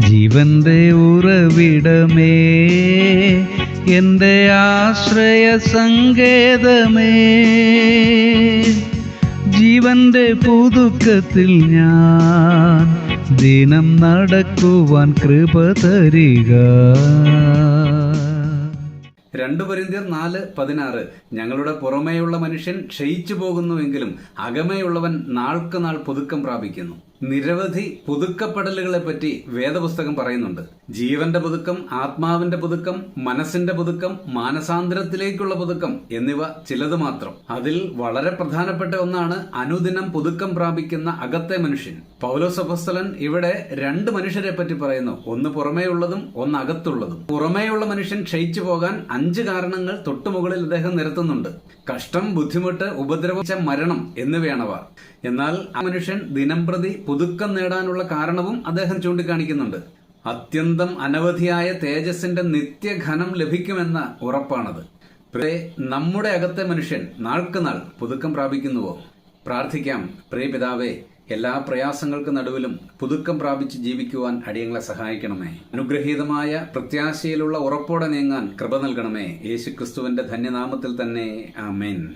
ജീവന്റെ ഉറവിടമേ എന്റെ ആശ്രയ സങ്കേതമേ. ജീവന്റെ പുതുക്കത്തിൽ ഞാൻ ദിനം നടക്കുവാൻ കൃപ തരിക. രണ്ടു പരിന്തിയർ നാല് പതിനാറ്. ഞങ്ങളുടെ പുറമേയുള്ള മനുഷ്യൻ ക്ഷയിച്ചു പോകുന്നുവെങ്കിലും അകമേയുള്ളവൻ നാൾക്ക് നാൾ പുതുക്കം പ്രാപിക്കുന്നു. നിരവധി പുതുക്കപ്പെടലുകളെ പറ്റി വേദപുസ്തകം പറയുന്നുണ്ട്. ജീവന്റെ പുതുക്കം ആത്മാവിന്റെ പുതുക്കം മനസ്സിന്റെ പുതുക്കം മാനസാന്തരത്തിലേക്കുള്ള പുതുക്കം എന്നിവ ചിലത് മാത്രം. അതിൽ വളരെ പ്രധാനപ്പെട്ട ഒന്നാണ് അനുദിനം പുതുക്കം പ്രാപിക്കുന്ന അകത്തെ മനുഷ്യൻ. പൗലോസ് ഇവിടെ രണ്ട് മനുഷ്യരെ പറ്റി പറയുന്നു. ഒന്ന് പുറമേയുള്ളതും ഒന്ന് അകത്തുള്ളതും. പുറമേയുള്ള മനുഷ്യൻ ക്ഷയിച്ചു പോകാൻ അഞ്ച് കാരണങ്ങൾ തൊട്ടുമുകളിൽ അദ്ദേഹം നിരത്തുന്നുണ്ട്. കഷ്ടം ബുദ്ധിമുട്ട് ഉപദ്രവിച്ച മരണം എന്നിവയാണവ. എന്നാൽ ആ മനുഷ്യൻ ദിനംപ്രതി പുതുക്കം നേടാനുള്ള കാരണവും അദ്ദേഹം ചൂണ്ടിക്കാണിക്കുന്നുണ്ട്. അത്യന്തം അനവധിയായ തേജസ്സിന്റെ നിത്യഘനം ലഭിക്കുമെന്ന ഉറപ്പാണത്. പ്രേ നമ്മുടെ അകത്തെ മനുഷ്യൻ നാൾക്ക് നാൾ പുതുക്കം പ്രാപിക്കുന്നുവോ? പ്രാർത്ഥിക്കാം. പ്രേ പിതാവേ എല്ലാ പ്രയാസങ്ങൾക്ക് നടുവിലും പുതുക്കം പ്രാപിച്ച് ജീവിക്കുവാൻ അടിയങ്ങളെ സഹായിക്കണമേ. അനുഗ്രഹീതമായ പ്രത്യാശയിലുള്ള ഉറപ്പോടെ നീങ്ങാൻ കൃപ നൽകണമേ. യേശുക്രിസ്തുവിന്റെ ധന്യനാമത്തിൽ തന്നെ. ആമേൻ.